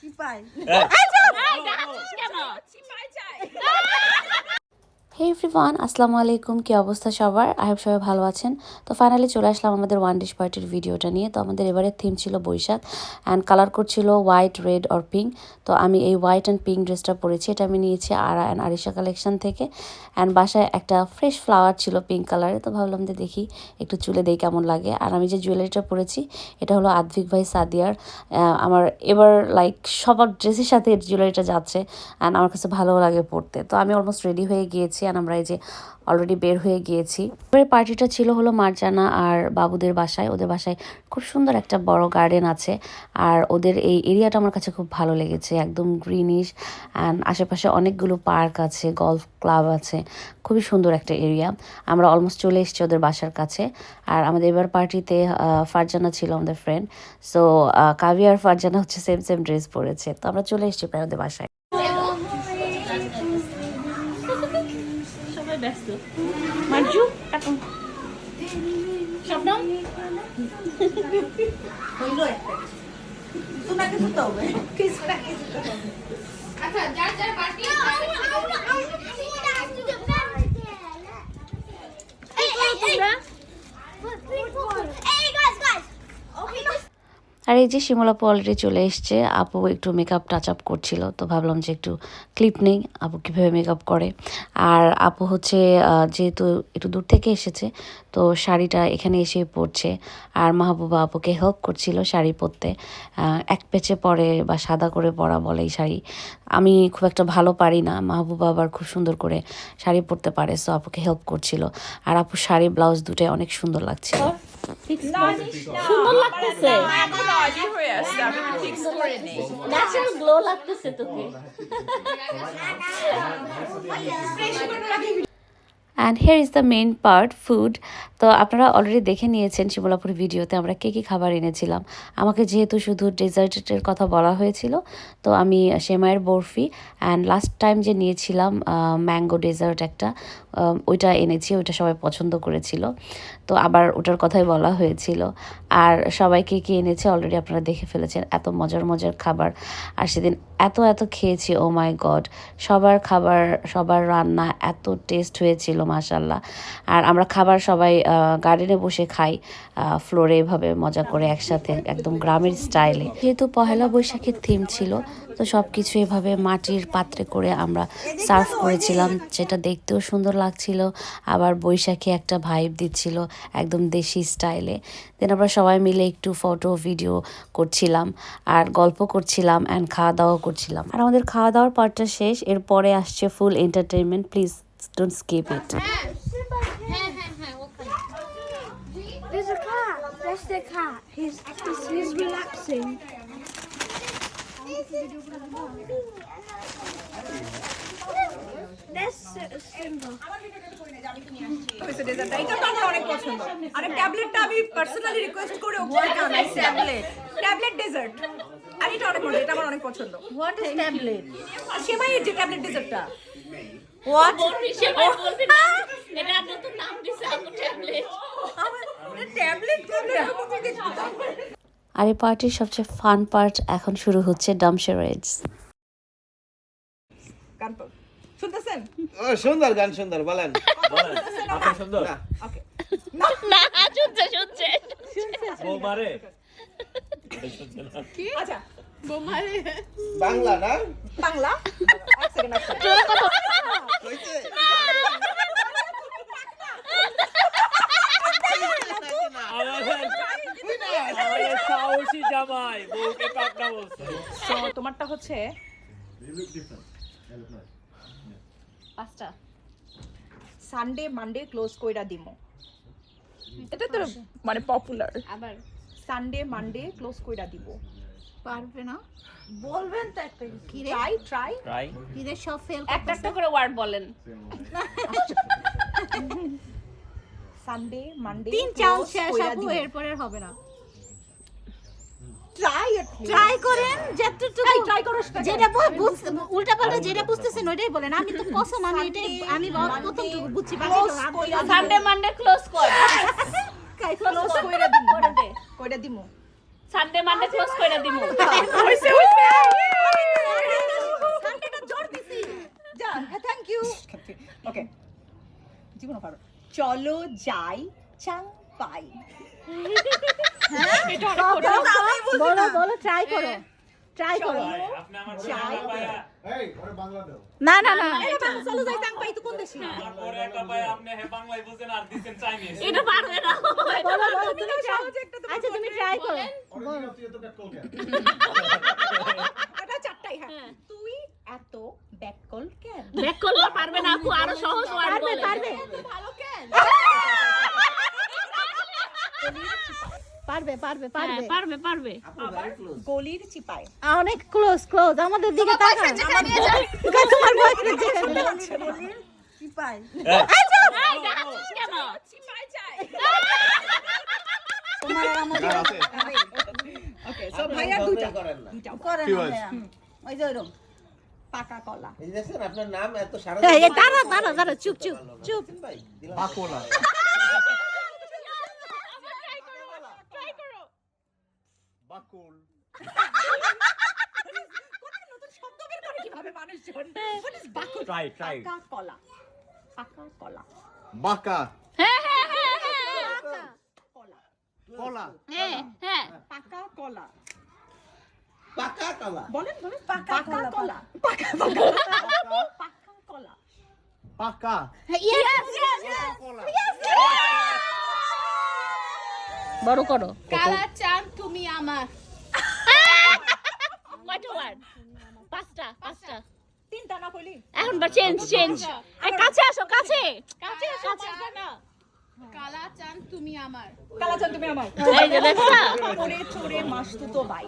কি পাই হে এভরিওয়ান আসসালামু আলাইকুম। কী অবস্থা সবার? আই হোপ সবাই ভালো আছেন। তো ফাইনালি চলে আসলাম আমাদের ওয়ান ডিশ পার্টির ভিডিওটা নিয়ে। তো আমাদের এবারের থিম ছিল বৈশাখ অ্যান্ড কালার কোড ছিল হোয়াইট রেড অর পিঙ্ক তো আমি এই হোয়াইট অ্যান্ড পিঙ্ক ড্রেসটা পরেছি। এটা আমি নিয়েছি আরা অ্যান্ড আরিশা কালেকশন থেকে। অ্যান্ড বাসায় একটা ফ্রেশ ফ্লাওয়ার ছিল পিঙ্ক কালারে তো ভাবলাম যে দেখি, একটু চুলে দেই কেমন লাগে। আর আমি যে জুয়েলারিটা পরেছি, এটা হলো আদভিক ভাই সাদিয়ার আমার এবার লাইক সবার ড্রেসের সাথে জুয়েলারিটা যাচ্ছে। অ্যান্ড আমার কাছে ভালো লাগে পড়তে তো আমি অলমোস্ট রেডি হয়ে গিয়েছি। অ্যান্ড আমরা এই যে অলরেডি বের হয়ে গিয়েছি। এবারে পার্টিটা ছিল হলো মার্জানা আর বাবুদের বাসায়। ওদের বাসায় খুব সুন্দর একটা বড় গার্ডেন আছে। আর ওদের এই এরিয়াটা আমার কাছে খুব ভালো লেগেছে। একদম গ্রিনিশ অ্যান্ড আশেপাশে অনেকগুলো পার্ক আছে গলফ ক্লাব আছে। খুবই সুন্দর একটা এরিয়া আমরা অলমোস্ট চলে এসেছি ওদের বাসার কাছে। আর আমাদের এবার পার্টিতে ফারজানা ছিল আমাদের ফ্রেন্ড সো কাবি আর ফারজানা হচ্ছে সেম সেম ড্রেস পরেছে। তো আমরা চলে এসেছি প্রায় ওদের বাসায়। ব্যস্ত মার্জু কাটুন শবনম হইল একটা কিছু না কিছু তো হবে কিছু না কিছু তো হবে আচ্ছা যার যার পার্টি Hey আর এই যে শিমলাপু অলরেডি চলে এসছে, আপু একটু মেকআপ টাচ আপ করছিল, তো ভাবলাম যে একটু ক্লিপ নেই, আপু কীভাবে মেকআপ করে? আর আপু হচ্ছে যেহেতু একটু দূর থেকে এসেছে, তো শাড়িটা এখানে এসে পরছে। আর মাহবুবা আপুকে হেল্প করছিল শাড়ি পরতে। এক পেচে পরে বা সাদা করে পরা বলে এই শাড়ি। আমি খুব একটা ভালো পারি না, মাহবুবা আবার খুব সুন্দর করে শাড়ি পরতে পারে সো আপুকে হেল্প করছিল। আর আপু শাড়ি ব্লাউজ দুটোই অনেক সুন্দর লাগছিল। সুন্দর লাগতেছে ন্যাচারাল গ্লো লাগতেছে তোকে and here is the main part food তো আপনারা অলরেডি দেখে নিয়েছেন শিমলাপুর ভিডিওতে আমরা কী কী খাবার এনেছিলাম। আমাকে যেহেতু শুধু ডেজার্টের কথা বলা হয়েছিল, তো আমি সেমাইয়ের বরফি অ্যান্ড লাস্ট টাইম যে নিয়েছিলাম ম্যাঙ্গো ডেজার্ট একটা ওইটা এনেছি, ওইটা সবাই পছন্দ করেছিল। তো আবার ওটার কথাই বলা হয়েছিল। আর সবাই কে কী এনেছে অলরেডি আপনারা দেখে ফেলেছেন, এত মজার মজার খাবার। আর সেদিন এত এত খেয়েছি ও মাই গড সবার খাবার, সবার রান্না এত টেস্ট হয়েছিল। মাশাল্লাহ আর আমরা খাবার সবাই গার্ডেনে বসে খাই ফ্লোরে এভাবে মজা করে একসাথে, একদম গ্রামের স্টাইলে যেহেতু পহেলা বৈশাখের থিম ছিল, তো সব কিছু এভাবে মাটির পাত্রে করে আমরা সার্ভ করেছিলাম, যেটা দেখতেও সুন্দর লাগছিল, আবার বৈশাখী একটা ভাইব দিচ্ছিল, একদম দেশি স্টাইলে দেন আমরা সবাই মিলে একটু ফটো ভিডিও করছিলাম, আর গল্প করছিলাম অ্যান্ড খাওয়া দাওয়া করছিলাম। আর আমাদের খাওয়া দাওয়ার পার্টটা শেষ, এরপরে আসছে ফুল এন্টারটেনমেন্ট প্লিজ হ্যাঁ হ্যাঁ ওখানে There's a cat. That's the cat. He's he's, he's relaxing. ট্যাবলেটটা আমি পার্সোনালি রিকোয়েস্ট করে ট্যাবলেট ট্যাবলেট ডেজার্ট আর এটা অনেক এটা আমার অনেক পছন্দ হোয়াট ইজ ট্যাবলেট আর যে ট্যাবলেট ডেজার্টটা হোয়াট বলবি না। এটা নতুন নাম দিছে আপু ট্যাবলেট ট্যাবলেট ট্যাবলেট আর এই পার্টির সবচেয়ে ফান পার্ট এখন শুরু হচ্ছে ডামশেরেডস গান শুনতেছেন? ও, সুন্দর গান সুন্দর বলেন। ওকে না? শুনছে শুনছে। আচ্ছা। বাংলা না? বাংলা? এক সেকেন্ড এক সেকেন্ড তো তোমারটা হচ্ছে পাঁচটা। সানডে মানডে ক্লোজ কইরা দিমো। এটা তো মানে পপুলার আবার? সানডে মানডে ক্লোজ কইরা দিব। পারবে না? বলবেন তো একটা কি রে ট্রাই ট্রাই ট্রাই কি রে সব ফেল একটা একটা করে ওয়ার্ড বলেন। সানডে মানডে তিন চান্স শেষ আপু এরপরে আর হবে না। ট্রাই করেন যতটুকু ট্রাই করো যেটা উল্টা পাল্টা যেটা বুঝতেছেন ওইটাই বলেন। আমি তো কসম আমি এটাই আমি প্রথমটুকু বুঝছি। সানডে মানডে ক্লোজ কর। ক্লোজ কইরা দিমো? দিমু। সানডে মানডে ক্লোজ দিমু। হইছে হইছে। সানডেটা জোর দিছি। যা থ্যাংক ইউ ওকে জীবন পারো। চলো যাই চাং পাই বলো বলো ট্রাই করো ট্রাই করো আপনি আমার পরে একটা পায়া এই ওরে বাংলা দাও না না না চলো যাই চাং পাই তো কোন দেশে আমার পরে একটা পায়া আপনি হে বাংলায় বুঝেন আর দিছেন চাইনিজ এটা পারবে না আচ্ছা তুমি ট্রাই করো তুই চারটাই হ্যাঁ এত ব্যাককল কেন ব্যাক করলে পারবে না আপু আরও সহজ পারবে পারবে ভালো কেন পারবে পারবে হ্যাঁ, পারবে। পারবে পারবে। গলির চিপায়। অনেক ক্লোজ ক্লোজ আমাদের দিকে তাকান তোমার বয়ফ্রেন্ড যেখানে চিপায়। এই ডাকছিস কেন চিপায় যায়। আছে। ওকে সো ভাইয়া দুইটা। করেন না। দুইটা কি বল ওই যে ওইরকম পাকা কলা। এই আপনার নাম এত সারা দাঁড়া দাঁড়া দাঁড়া চুপ চুপ চুপ। ভাই বাকোলা বাকুল নতুন শব্দ বের করে কীভাবে মানুষজন What is বাকুল? ট্রাই ট্রাই পাকা কলা পাকা কলা বাকা। হ্যাঁ হ্যাঁ হ্যাঁ কলা কলা। পাকা কলা পাকা কলা বলেন বলেন পাকা। কলা পাকা কলা পাকা কলা পাকা কলা বড় করো। কালা চাঁদ তুমি আমার। কয়টা ওয়ার্ড পাঁচটা পাঁচটা। তিনটা না কইলি? এখন বা চেঞ্জ চেঞ্জ এই কাছে আসো কাছে। কাছে আসো পারবে না। কালা চাঁদ তুমি আমার। কালা চান তুমি আমার। এই যে দেখছা চোরে চোরে মাসতুতো ভাই।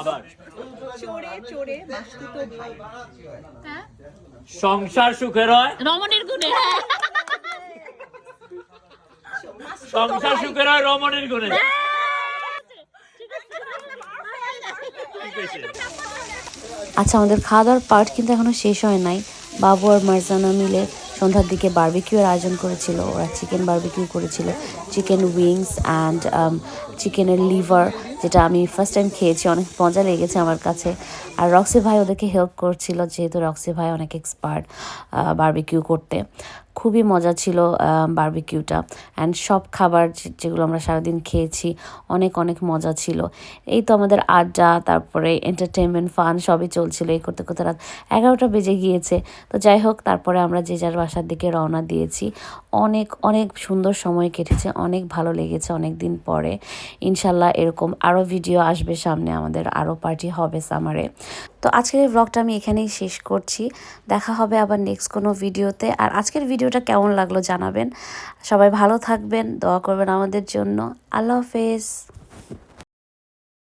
আবার। চোরে চোরে মাসতুতো ভাই। সংসার সুখের হয় রমণীর গুণে। সংসার সুখের হয় রমণীর গুণে আচ্ছা আমাদের খাওয়া দাওয়ার পার্ট কিন্তু এখনও শেষ হয় নাই। বাবু আর মার্জানা মিলে সন্ধ্যার দিকে বারবিকিউর আয়োজন করেছিল। ওরা চিকেন বারবিকিউ করেছিল। চিকেন উইংস অ্যান্ড চিকেনের লিভার যেটা আমি ফার্স্ট টাইম খেয়েছি। অনেক মজা লেগেছে আমার কাছে। আর রক্সি ভাই ওদেরকে হেল্প করছিল যেহেতু রক্সি ভাই অনেক এক্সপার্ট বারবিকিউ করতে। খুবই মজা ছিল বারবিকিউটা। অ্যান্ড সব খাবার যেগুলো আমরা সারাদিন খেয়েছি, অনেক অনেক মজা ছিল। এই তো আমাদের আড্ডা, তারপরে এন্টারটেনমেন্ট ফান সবই চলছিল এই করতে করতে রাত এগারোটা বেজে গিয়েছে। তো যাই হোক, তারপরে আমরা যে যার বাসার দিকে রওনা দিয়েছি। অনেক অনেক সুন্দর সময় কেটেছে, অনেক ভালো লেগেছে অনেক দিন পরে। ইনশাল্লাহ এরকম আরও ভিডিও আসবে সামনে আমাদের আরও পার্টি হবে সামারে তো আজকের এই ব্লগটা আমি এখানেই শেষ করছি। দেখা হবে আবার নেক্সট কোনো ভিডিওতে আর আজকের ভিডিওটা কেমন লাগল জানাবেন। সবাই ভালো থাকবেন, দোয়া করবেন আমাদের জন্য। আল্লাহ হাফেজ।